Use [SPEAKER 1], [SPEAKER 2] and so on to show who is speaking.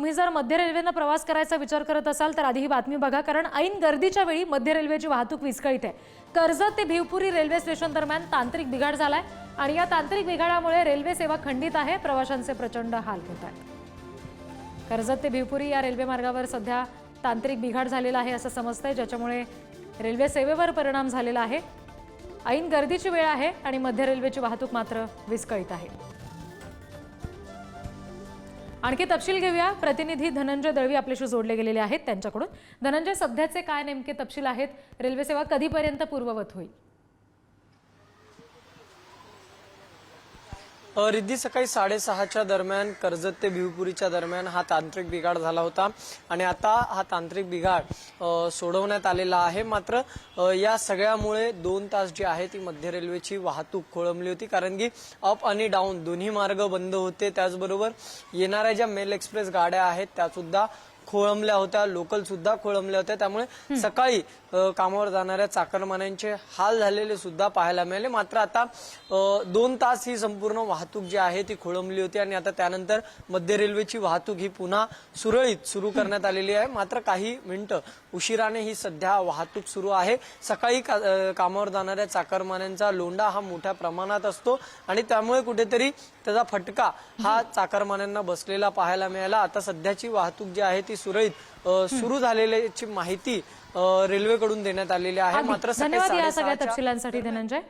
[SPEAKER 1] तुम्ही जर मध्य रेल्वेनं प्रवास करायचा विचार करत असाल तर आधी ही बातमी बघा कारण ऐन गर्दीच्या वेळी मध्य रेल्वेची वाहतूक विस्कळीत आहे. कर्जत ते भिवपुरी रेल्वे स्टेशन दरम्यान तांत्रिक बिघाड झालाय आणि या तांत्रिक बिघाडामुळे रेल्वे सेवा खंडित आहे प्रवाशांचे प्रचंड हाल होत आहेत. कर्जत ते भिवपुरी या रेल्वे मार्गावर सध्या तांत्रिक बिघाड झालेला आहे असं समजतंय ज्याच्यामुळे रेल्वे सेवेवर परिणाम झालेला आहे. ऐन गर्दीची वेळ आहे आणि मध्य रेल्वेची वाहतूक मात्र विस्कळीत आहे. आणखी तपशील घेऊया. प्रतिनिधी धनंजय दळवी आपल्याशी जोडले गेलेले आहेत त्यांच्याकडून. धनंजय सध्याचे काय नेमके तपशील आहेत? रेल्वे सेवा कधीपर्यंत पूर्ववत होईल?
[SPEAKER 2] रिद्धी सकाळी साडेसहाच्या दरम्यान कर्जत ते भिवपुरीच्या दरम्यान हा तांत्रिक बिघाड झाला होता. आणि आता हा तांत्रिक बिघाड सोडवण्यात आलेला आहे. मात्र या सगळ्यामुळे दोन तास जी आहे ती मध्य रेल्वेची वाहतूक खोळंबली होती. कारण की अप आणि डाऊन दोन्ही मार्ग बंद होते. त्याचबरोबर येणाऱ्या ज्या मेल एक्सप्रेस गाड्या आहेत त्यासुद्धा खोळंबल्या होत्या लोकल सुद्धा खोळंबल्या होत्या. त्यामुळे सकाळी कामावर जाणाऱ्या चाकरमान्यांचे हाल झालेले सुद्धा पाहायला मिळाले. मात्र आता दोन तास ही संपूर्ण वाहतूक जी आहे ती खोळंबली होती आणि आता त्यानंतर मध्य रेल्वेची वाहतूक ही पुन्हा सुरळीत सुरू करण्यात आलेली आहे. मात्र काही मिनिटं उशिराने ही सध्या वाहतूक सुरू आहे. सकाळी का- कामावर जाणाऱ्या चाकरमान्यांचा लोंढा हा मोठ्या प्रमाणात असतो आणि त्यामुळे कुठेतरी त्याचा फटका हा चाकरमान्यांना बसलेला पाहायला मिळाला. आता सध्याची वाहतूक जी आहे ती सुरळीत अ, सुरू झालेल्याची माहिती अ, रेल्वेकडून देण्यात आलेली आहे मात्र
[SPEAKER 1] धन्यवाद या सगळ्या तपशिलांसाठी धनंजय